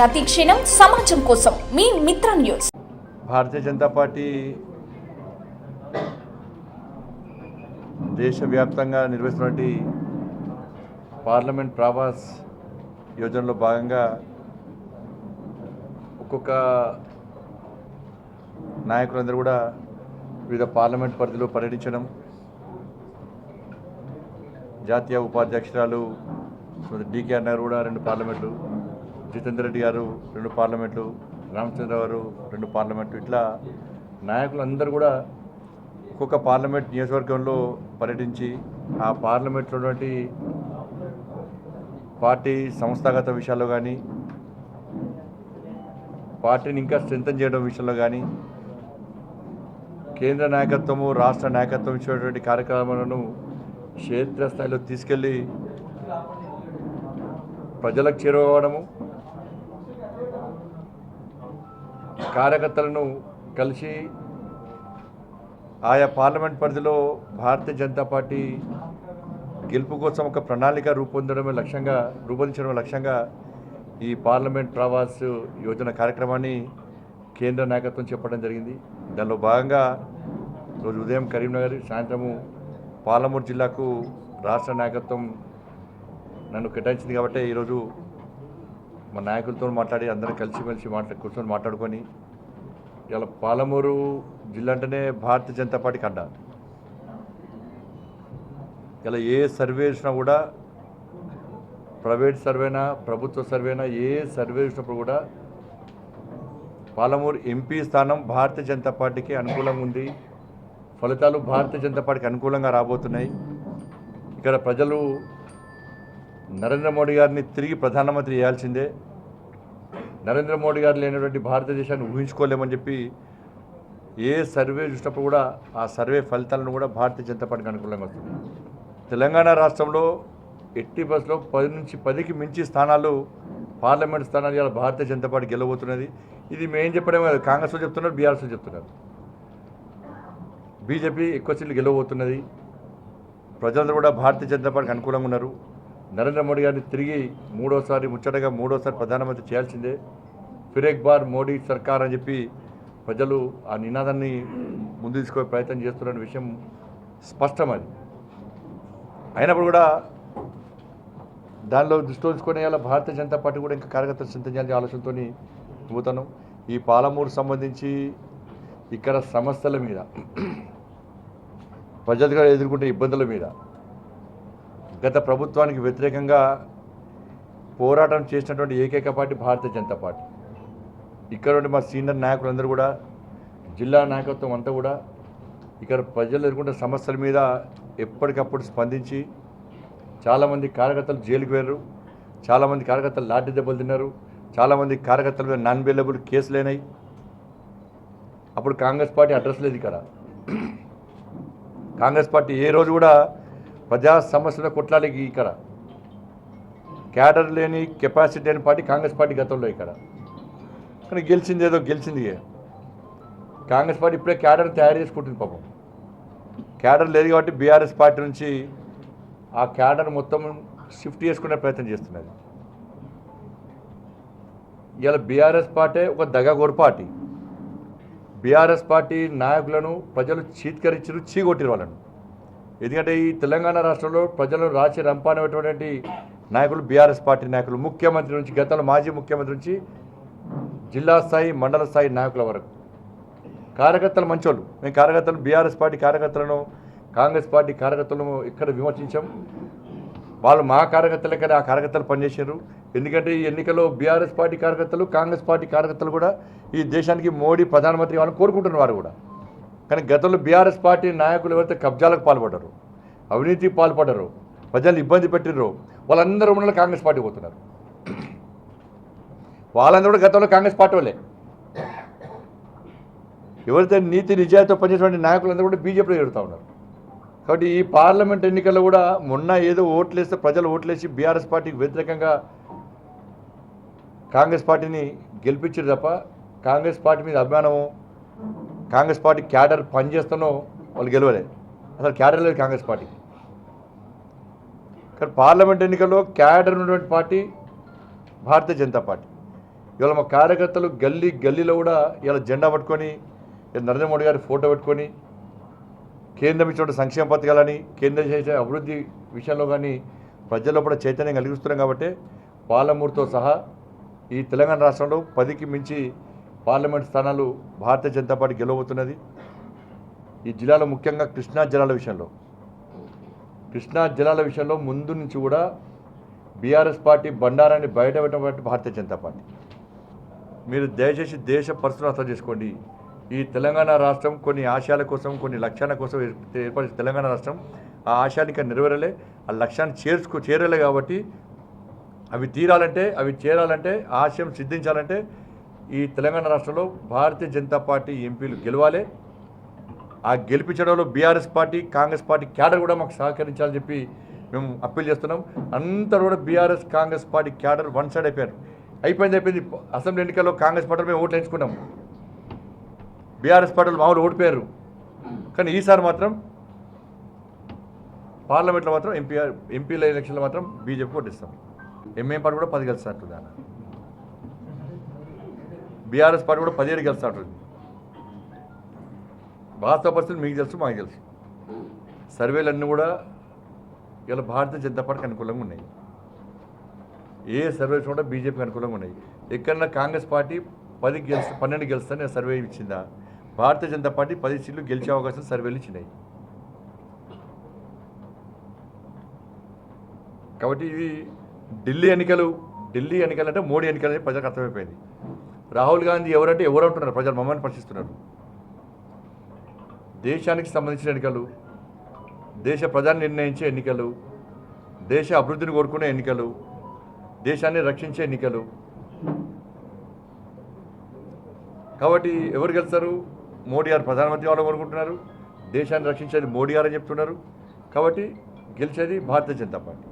ప్రతి క్షణం సమాజం కోసం మీ మిత్ర న్యూస్. భారతీయ జనతా పార్టీ దేశవ్యాప్తంగా నిర్వహిస్తున్నటువంటి పార్లమెంట్ ప్రావాస్ యోజనలో భాగంగా ఒక్కొక్క నాయకులందరూ కూడా వివిధ పార్లమెంట్ పరిధిలో పర్యటించడం జాతీయ ఉపాధ్యక్షురాలు డికేఆర్ నగర్ కూడా రెండు పార్లమెంట్లు జితేందర్ రెడ్డి గారు రెండు పార్లమెంట్లు రామచంద్ర గారు రెండు పార్లమెంట్లు ఇట్లా నాయకులందరూ కూడా ఒక్కొక్క పార్లమెంట్ నియోజకవర్గంలో పర్యటించి ఆ పార్లమెంట్లో ఉన్నటువంటి పార్టీ సంస్థాగత విషయాల్లో కానీ పార్టీని ఇంకా స్ట్రెంథన్ చేయడం విషయంలో కానీ కేంద్ర నాయకత్వము రాష్ట్ర నాయకత్వం ఇచ్చినటువంటి కార్యక్రమాలను క్షేత్రస్థాయిలో తీసుకెళ్ళి ప్రజలకు చేరువవడము కార్యకర్తలను కలిసి ఆయా పార్లమెంట్ పరిధిలో భారతీయ జనతా పార్టీ గెలుపు కోసం ఒక ప్రణాళిక రూపొందడమే లక్ష్యంగా రూపొందించడమే లక్ష్యంగా ఈ పార్లమెంట్ ప్రవాస్ యోజన కార్యక్రమాన్ని కేంద్ర నాయకత్వం చెప్పడం జరిగింది. దానిలో భాగంగా రోజు ఉదయం కరీంనగర్ సాయంత్రము పాలమూరు జిల్లాకు రాష్ట్ర నాయకత్వం నన్ను కేటాయించింది కాబట్టి ఈరోజు మా నాయకులతో మాట్లాడి అందరం కలిసిమెలిసి మాట్లా కూర్చొని మాట్లాడుకొని ఇలా పాలమూరు జిల్లా అంటేనే భారతీయ జనతా పార్టీకి అడ్డా ఇలా ఏ సర్వే చేసినా కూడా ప్రైవేట్ సర్వేనా ప్రభుత్వ సర్వేనా ఏ సర్వే చేసినప్పుడు కూడా పాలమూరు ఎంపీ స్థానం భారతీయ జనతా పార్టీకి అనుకూలంగా ఉంది. ఫలితాలు భారతీయ జనతా పార్టీకి అనుకూలంగా రాబోతున్నాయి. ఇక్కడ ప్రజలు నరేంద్ర మోడీ గారిని తిరిగి ప్రధానమంత్రి చేయాల్సిందే. నరేంద్ర మోడీ గారు లేనటువంటి భారతదేశాన్ని ఊహించుకోలేమని చెప్పి ఏ సర్వే చూసినప్పుడు కూడా ఆ సర్వే ఫలితాలను కూడా భారతీయ జనతా పార్టీకి అనుకూలంగా వస్తుంది. తెలంగాణ రాష్ట్రంలో ఎట్టి బస్లో పది నుంచి పదికి మించి స్థానాలు పార్లమెంట్ స్థానాలు ఇవాళ భారతీయ జనతా పార్టీ గెలవబోతున్నది. ఇది మేము చెప్పడం కాదు కాంగ్రెస్ చెప్తున్నారు బీఆర్ఎస్ చెప్తున్నారు. బీజేపీ ఎక్కువ సీట్లు గెలవబోతున్నది. ప్రజలందరూ కూడా భారతీయ జనతా పార్టీకి అనుకూలంగా ఉన్నారు. నరేంద్ర మోడీ గారిని తిరిగి మూడోసారి ముచ్చటగా మూడోసారి ప్రధానమంత్రి చేయాల్సిందే. ఫిరేక్ బార్ మోడీ సర్కార్ అని చెప్పి ప్రజలు ఆ నినాదాన్ని ముందు తీసుకునే ప్రయత్నం చేస్తున్న విషయం స్పష్టం అది. అయినప్పుడు కూడా దానిలో దృష్టి ఉంచుకునే ఇలా భారతీయ జనతా పార్టీ కూడా ఇంకా కార్యకర్తలు సిద్ధం చేయాలని ఆలోచనతో పోతాను ఈ పాలమూరు సంబంధించి ఇక్కడ సమస్యల మీద ప్రజలుగా ఎదుర్కొంటే ఇబ్బందుల మీద గత ప్రభుత్వానికి వ్యతిరేకంగా పోరాటం చేసినటువంటి ఏకైక పార్టీ భారతీయ జనతా పార్టీ. ఇక్కడ మా సీనియర్ నాయకులందరూ కూడా జిల్లా నాయకత్వం అంతా కూడా ఇక్కడ ప్రజలు ఎదుర్కొంటే సమస్యల మీద ఎప్పటికప్పుడు స్పందించి చాలామంది కార్యకర్తలు జైలుకు వెళ్ళరు చాలామంది కార్యకర్తలు లాఠీ దెబ్బలు తిన్నారు చాలామంది కార్యకర్తల మీద నాన్ అవైలబుల్ కేసులు అయినాయి. అప్పుడు కాంగ్రెస్ పార్టీ అడ్రస్ లేదు ఇక్కడ. కాంగ్రెస్ పార్టీ ఏ రోజు కూడా ప్రజా సమస్యల కొట్లాలి ఇక్కడ. క్యాడర్ లేని కెపాసిటీ లేని పార్టీ కాంగ్రెస్ పార్టీ గతంలో ఇక్కడ. కానీ గెలిచింది ఏదో గెలిచింది కాంగ్రెస్ పార్టీ ఇప్పుడే క్యాడర్ తయారు చేసుకుంటుంది పాపం. క్యాడర్ లేదు కాబట్టి బీఆర్ఎస్ పార్టీ నుంచి ఆ క్యాడర్ మొత్తం షిఫ్ట్ చేసుకునే ప్రయత్నం చేస్తున్నది. ఇవాళ బీఆర్ఎస్ పార్టీ ఒక దగగోరు పార్టీ. బీఆర్ఎస్ పార్టీ నాయకులను ప్రజలు చీత్కరించరు చీగొట్టిరు వాళ్ళను. ఎందుకంటే ఈ తెలంగాణ రాష్ట్రంలో ప్రజలు రాచి రంపానటువంటి నాయకులు బీఆర్ఎస్ పార్టీ నాయకులు ముఖ్యమంత్రి నుంచి గతంలో మాజీ ముఖ్యమంత్రి నుంచి జిల్లా స్థాయి మండల స్థాయి నాయకుల వరకు. కార్యకర్తలు మంచోళ్ళు. మేము కార్యకర్తలు బీఆర్ఎస్ పార్టీ కార్యకర్తలను కాంగ్రెస్ పార్టీ కార్యకర్తలను ఇక్కడ విమర్శించాం. వాళ్ళు మా కార్యకర్తలు కానీ ఆ కార్యకర్తలు పనిచేశారు. ఎందుకంటే ఈ ఎన్నికల్లో బీఆర్ఎస్ పార్టీ కార్యకర్తలు కాంగ్రెస్ పార్టీ కార్యకర్తలు కూడా ఈ దేశానికి మోడీ ప్రధానమంత్రి వాళ్ళని కోరుకుంటున్న వారు కూడా. కానీ గతంలో బీఆర్ఎస్ పార్టీ నాయకులు ఎవరైతే కబ్జాలకు పాల్పడ్డారు అవినీతికి పాల్పడ్డారు ప్రజలు ఇబ్బంది పెట్టిర్రు వాళ్ళందరూ ఉన్న కాంగ్రెస్ పార్టీ పోతున్నారు. వాళ్ళందరూ కూడా గతంలో కాంగ్రెస్ పార్టీ వాళ్ళే. ఎవరైతే నీతి నిజాయితీతో పనిచేసేటువంటి నాయకులందరూ కూడా బీజేపీలో చేరుతూ ఉన్నారు. కాబట్టి ఈ పార్లమెంట్ ఎన్నికల్లో కూడా మొన్న ఏదో ఓట్లేస్తే ప్రజలు ఓట్లేసి బీఆర్ఎస్ పార్టీకి వ్యతిరేకంగా కాంగ్రెస్ పార్టీని గెలిపించారు తప్ప కాంగ్రెస్ పార్టీ మీద అభిమానము కాంగ్రెస్ పార్టీ క్యాడర్ పనిచేస్తానో వాళ్ళు గెలవలేదు అసలు క్యాడర్ లేదు కాంగ్రెస్ పార్టీ. కానీ పార్లమెంట్ ఎన్నికల్లో క్యాడర్ ఉన్నటువంటి పార్టీ భారతీయ జనతా పార్టీ. ఇవాళ మా కార్యకర్తలు గల్లీ గల్లీలో కూడా ఇలా జెండా పట్టుకొని నరేంద్ర మోడీ గారి ఫోటో పెట్టుకొని కేంద్రం ఇచ్చిన సంక్షేమ పథకాలని కేంద్రం చేసే అభివృద్ధి విషయంలో కానీ ప్రజల్లో కూడా చైతన్యం కలిగిస్తున్నాం కాబట్టి పాలమూరుతో సహా ఈ తెలంగాణ రాష్ట్రంలో పదికి మించి పార్లమెంట్ స్థానాలు భారతీయ జనతా పార్టీ గెలవబోతున్నది. ఈ జిల్లాలో ముఖ్యంగా కృష్ణా జలాల విషయంలో. కృష్ణా జలాల విషయంలో ముందు నుంచి కూడా బీఆర్ఎస్ పార్టీ బండారాన్ని బయట పెట్టబట్టి భారతీయ జనతా పార్టీ. మీరు దయచేసి దేశ పరిస్థితులు అర్థం చేసుకోండి. ఈ తెలంగాణ రాష్ట్రం కొన్ని ఆశయాల కోసం కొన్ని లక్ష్యాల కోసం ఏర్ప- ఏర్పడిన తెలంగాణ రాష్ట్రం ఆ ఆశయానికి నెరవేరలే ఆ లక్ష్యాన్ని చేర్చుకో చేరలే కాబట్టి అవి తీరాలంటే అవి చేరాలంటే ఆశయం సిద్ధించాలంటే ఈ తెలంగాణ రాష్ట్రంలో భారతీయ జనతా పార్టీ ఎంపీలు గెలవాలి. ఆ గెలిపించడంలో BRS party Congress party cadre కూడా మాకు సహకరించాలని చెప్పి మేము అప్పీల్ చేస్తున్నాం. అంతా కూడా BRS Congress party cadre one side అయిపోయారు. అయిపోయింది అయిపోయింది. అసెంబ్లీ ఎన్నికల్లో కాంగ్రెస్ పార్టీ మేము ఓట్లు వేయించుకున్నాం. బీఆర్ఎస్ పార్టీలు మామూలు ఓడిపోయారు. కానీ ఈసారి మాత్రం పార్లమెంట్లో మాత్రం ఎంపీ ఎంపీల ఎలక్షన్లో మాత్రం బీజేపీ ఓటిస్తాం. ఎంఏ పార్టీ కూడా పది గెలుస్తున్నట్టు దాని బీఆర్ఎస్ పార్టీ కూడా పదిహేడు గెలుస్తాడు వాస్తవ పరిస్థితులు మీకు తెలుసు మాకు తెలుసు. సర్వేలు అన్నీ కూడా ఇలా భారతీయ జనతా పార్టీకి అనుకూలంగా ఉన్నాయి. ఏ సర్వే కూడా బీజేపీకి అనుకూలంగా ఉన్నాయి. ఎక్కడన్నా కాంగ్రెస్ పార్టీ పది గెలుస్తా పన్నెండు గెలుస్తానే సర్వే ఇచ్చిందా? భారతీయ జనతా పార్టీ పది సీట్లు గెలిచే అవకాశం సర్వేలు ఇచ్చినాయి కాబట్టి ఇది ఢిల్లీ ఎన్నికలు ఢిల్లీ ఎన్నికలు అంటే మోడీ ఎన్నికలు అనేది ప్రజలకు అర్థమైపోయింది. రాహుల్ గాంధీ ఎవరంటే ఎవరు అంటున్నారు? ప్రజలు మమ్మల్ని ప్రశ్నిస్తున్నారు దేశానికి సంబంధించిన ఎన్నికలు దేశ ప్రజాన్ని నిర్ణయించే ఎన్నికలు దేశ అభివృద్ధిని కోరుకునే ఎన్నికలు దేశాన్ని రక్షించే ఎన్నికలు. కాబట్టి ఎవరు గెలుస్తారు? మోడీ గారు ప్రధానమంత్రి వాళ్ళు కోరుకుంటున్నారు. దేశాన్ని రక్షించేది మోడీ గారు అని చెప్తున్నారు. కాబట్టి గెలిచేది భారతీయ జనతా పార్టీ.